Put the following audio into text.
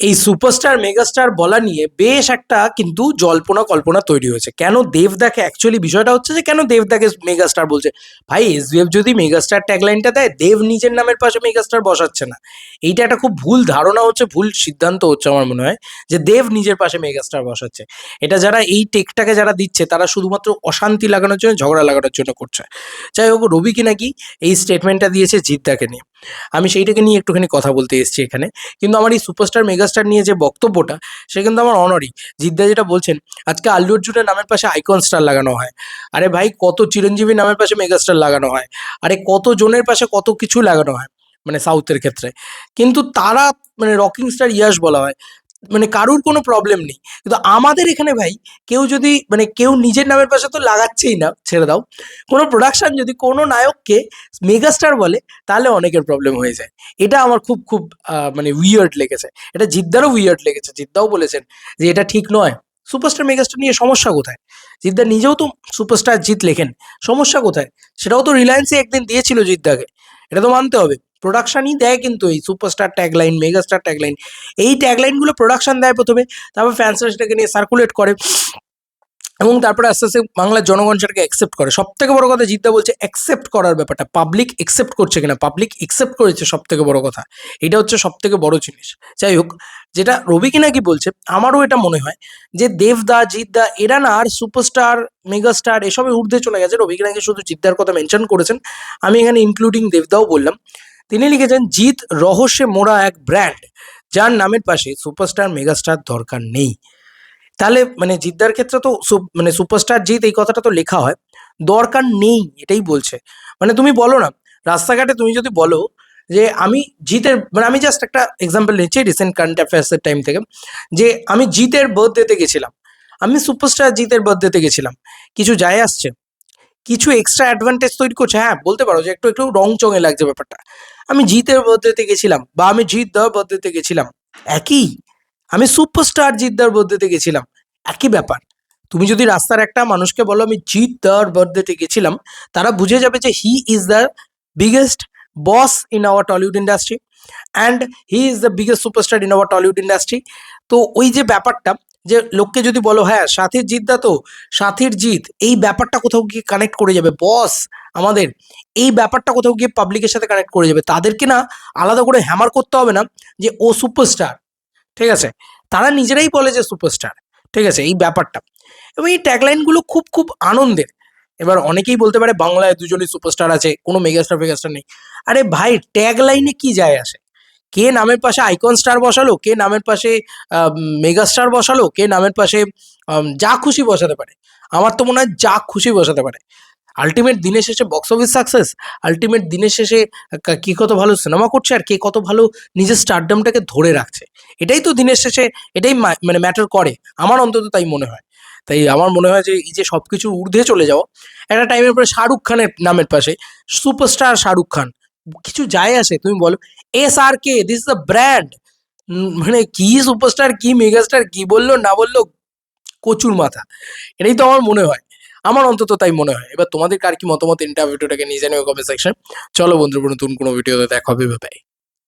এই superstar megastar বলা নিয়ে বেশ একটা কিন্তু জল্পনা কল্পনা তৈরি হয়েছে। কেন দেবদাকে অ্যাকচুয়ালি বিষয়টা হচ্ছে যে, কেন দেবদাকে মেগাস্টার বলছে? ভাই এসবিএফ যদি মেগাস্টার ট্যাগলাইনটা দেয়, দেব নিজের নামের পাশে মেগাস্টার বসাচ্ছে না। এইটা একটা খুব ভুল ধারণা হচ্ছে, ভুল সিদ্ধান্ত হচ্ছে আমার মনে হয়, যে দেব নিজের পাশে মেগাস্টার বসাচ্ছে। এটা যারা এই টেকটাকে যারা দিচ্ছে, তারা শুধুমাত্র অশান্তি লাগানোর জন্য, ঝগড়া লাগানোর জন্য করছে। যাই হোক, রবি কি নাকি এই স্টেটমেন্টটা দিয়েছে জিদ্দাকে নিয়ে। আমি সেইটাকে নিয়ে একটুখানি কথা বলতে এসেছি এখানে। কিন্তু আমার এই সুপারস্টার মেগাস্টার নিয়ে যে বক্তব্যটা, সে কিন্তু আমার অনরই জিদ্দা যেটা বলছেন, আজকে আল্লু অর্জুনের নামের পাশে আইকন স্টার লাগানো হয়। আরে ভাই, কত চিরঞ্জীবী নামের পাশে মেগাস্টার লাগানো হয়। আরে কত জনের পাশে কত কিছু লাগানো হয় মানে সাউথের ক্ষেত্রে। কিন্তু তারা মানে রকিং স্টার ইয়াস বলা হয়। মানে কারুর কোনো প্রবলেম নেই। কিন্তু আমাদের এখানে ভাই, কেউ যদি মানে কেউ নিজের নামের পাশে তো লাগাচ্ছেই না, ছেড়ে দাও। কোনো প্রোডাকশন যদি কোনো নায়ককে মেগাস্টার বলে, তাহলে অনেকের প্রবলেম হয়ে যায়। এটা আমার খুব খুব মানে উইয়ার্ড লেগেছে। এটা জিদ্দারও উইয়ার্ড লেগেছে। জিদ্দাও বলেছেন যে এটা ঠিক নয়। সুপারস্টার মেগাস্টার নিয়ে সমস্যা কোথায়? জিদ্দা নিজেও তো সুপারস্টার জিত লেখেন। সমস্যা কোথায়? সেটাও তো রিলায়েন্সে একদিন দিয়েছিল জিদ্দাকে। এটা তো মানতে হবে। প্রোডাকশনই দেয় কিন্তু এই সুপারস্টার ট্যাগলাইন মেগাস্টার ট্যাগলাইন এই ট্যাগলাইনগুলো প্রোডাকশন দেয় প্রথমে, তারপর ফ্যান্সরা সেটাকে নিয়ে সার্কুলেট করে এবং তারপরে আস্তে আস্তে বাংলার জনগণ সেটাকে অ্যাকসেপ্ট করে। সব থেকে বড় কথা জিদ্দা বলছে অ্যাকসেপ্ট করার ব্যাপারটা পাবলিক অ্যাকসেপ্ট করছে কিনা পাবলিক অ্যাকসেপ্ট করেছে সব থেকে বড় কথা। এটা হচ্ছে সব থেকে বড় জিনিস। যাই হোক, যেটা রবি কিনা কি বলছে, আমারও এটা মনে হয় যে দেবদা, জিদ্দা, এরা না আর সুপারস্টার মেগাস্টার এসবে ঊর্ধ্বে চলে গেছে। রবি কিনাকে শুধু জিদ্দার কথা মেনশন করেছেন। আমি এখানে ইনক্লুডিং দেবদাও বললাম। তিনি লিখেছেন, জিৎ রহস্যে মোড়া এক ব্র্যান্ড, যার নামের পাশে সুপারস্টার, মেগাস্টার দরকার নেই। তাহলে মানে জিদ্দার ক্ষেত্রে তো মানে সুপারস্টার জিত এই কথাটা তো লেখা হয়। দরকার নেই, এটাই বলছে। মানে তুমি বলো না, রাস্তাঘাটে তুমি যদি বলো যে, আমি জিতের মানে আমি জাস্ট একটা এক্সাম্পল নিচ্ছি রিসেন্ট কারেন্ট অ্যাফেয়ার্সের টাইম থেকে, যে আমি জিতের বার্থডেতে গেছিলাম। আমি সুপারস্টার জিতের বার্থডেতে গেছিলাম। কিছু যায় আসছে। কিছু এক্সট্রা অ্যাডভান্টেজ তৈরি করছে। হ্যাঁ বলতে পারো যে একটু একটু রং চঙে লাগছে ব্যাপারটা। আমি জিতের বার্থডেতে গেছিলাম বা আমি জিৎ দেওয়ার বার্থডেতে গেছিলাম। একই। আমি সুপারস্টার জিদ্দার বার্থডেতে গেছিলাম। একই ব্যাপার। তুমি যদি রাস্তার একটা মানুষকে বলো, আমি জিৎ দার বার্থডেতে গেছিলাম, তারা বুঝে যাবে যে he is the biggest boss in our Tollywood industry and he is the biggest superstar in our Tollywood industry তো ওই যে ব্যাপারটা যে লোককে যদি বলো হ্যাঁ সাথীর জিদ্দা তো, সাথীর জিত, এই ব্যাপারটা কোথাও গিয়ে কানেক্ট করে যাবে বস আমাদের, এই ব্যাপারটা কোথাও গিয়ে পাবলিকের সাথে কানেক্ট করে যাবে। তাদেরকে না আলাদা করে হ্যামার করতে হবে না যে, ও সুপারস্টার ঠিক আছে? তারা নিজেরাই বলে যে সুপারস্টার ঠিক আছে? এই ব্যাপারটা। এবং এই ট্যাগলাইনগুলো খুব খুব আনন্দের। এবার অনেকেই বলতে পারে, বাংলায় দুজনই সুপারস্টার আছে, কোনো মেগাস্টার ফেগাস্টার নেই। আরে ভাই ট্যাগলাইনে কি যায় আসে? কে নামের পাশে আইকন স্টার বসালো, কে নামের পাশে মেগাস্টার বসালো, কে নামের পাশে যা খুশি বসাতে পারে। আমার তো মনে হয় যা খুশি বসাতে পারে। আলটিমেট দিনের শেষে বক্স অফিস সাকসেস আলটিমেট দিনের শেষে কা- কত ভালো সিনেমা করছে আর কে কত ভালো নিজের স্টারডামটাকে ধরে রাখছে। এটাই তো দিনের শেষে, এটাই মানে ম্যাটার করে। আমার অন্তত তাই মনে হয়। তাই আমার মনে হয় যে এই যে সব কিছুর ঊর্ধ্বে চলে যাওয়া, একটা টাইমের পরে শাহরুখ খানের নামের পাশে সুপারস্টার শাহরুখ খান। কিছু যায় আসে, তুমি বলো। S R K this the brand মানে কি সুপারস্টার কি মেগাস্টার কি বলল, না বলল, কচুর মাথা। এটাই তো আমার মনে হয়। আমার অন্তত তাই মনে হয়। এবার তোমাদের কার কি মতামত ইন্টারভিউটাকে নিয়ে জানিও কমেন্ট সেকশন চলো বন্ধুরা, নতুন কোনো ভিডিওতে দেখা হবে